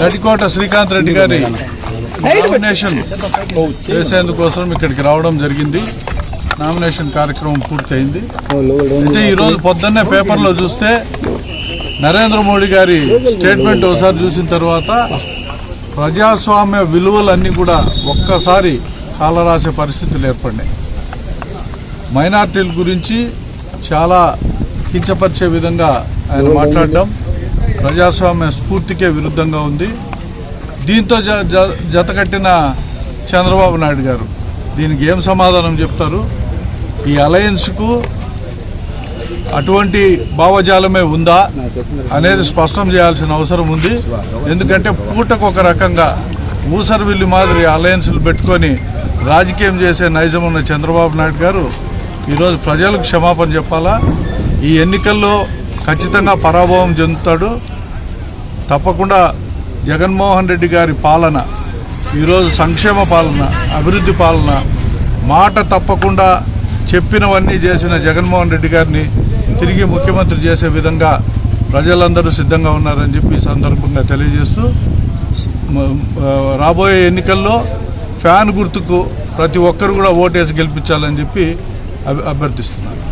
గడికోట శ్రీకాంత్ రెడ్డి గారి నామినేషన్ చేసేందుకోసం ఇక్కడికి రావడం జరిగింది. నామినేషన్ కార్యక్రమం పూర్తయింది. అయితే ఈరోజు పొద్దున్నే పేపర్లో చూస్తే నరేంద్ర మోడీ గారి స్టేట్మెంట్ ఒకసారి చూసిన తర్వాత ప్రజాస్వామ్య విలువలన్నీ కూడా ఒక్కసారి కాలరాసే పరిస్థితులు ఏర్పడినాయి. మైనార్టీల గురించి చాలా కించపరిచే విధంగా ఆయన మాట్లాడడం ప్రజాస్వామ్య స్ఫూర్తికే విరుద్ధంగా ఉంది. దీంతో జ- జ- జతకట్టిన చంద్రబాబు నాయుడు గారు దీనికి ఏం సమాధానం చెప్తారు? ఈ అలయన్స్కు అటువంటి భావజాలమే ఉందా అనేది స్పష్టం చేయాల్సిన అవసరం ఉంది. ఎందుకంటే పూటకు ఒక రకంగా ఊసరవిల్లి మాదిరి అలయన్స్లు పెట్టుకొని రాజకీయం చేసే నైజం ఉన్న చంద్రబాబు నాయుడు గారు ఈరోజు ప్రజలకు క్షమాపణ చెప్పాలా? ఈ ఎన్నికల్లో ఖచ్చితంగా పరాభవం చెందుతాడు. తప్పకుండా జగన్మోహన్ రెడ్డి గారి పాలన ఈరోజు సంక్షేమ పాలన అభివృద్ధి పాలన మాట తప్పకుండా చెప్పినవన్నీ చేసిన జగన్మోహన్ రెడ్డి గారిని తిరిగి ముఖ్యమంత్రి చేసే విధంగా ప్రజలందరూ సిద్ధంగా ఉన్నారని చెప్పి ఈ సందర్భంగా తెలియజేస్తూ రాబోయే ఎన్నికల్లో ఫ్యాన్ గుర్తుకు ప్రతి ఒక్కరు కూడా ఓటేసి గెలిపించాలని చెప్పి అభి- అభ్యర్థిస్తున్నారు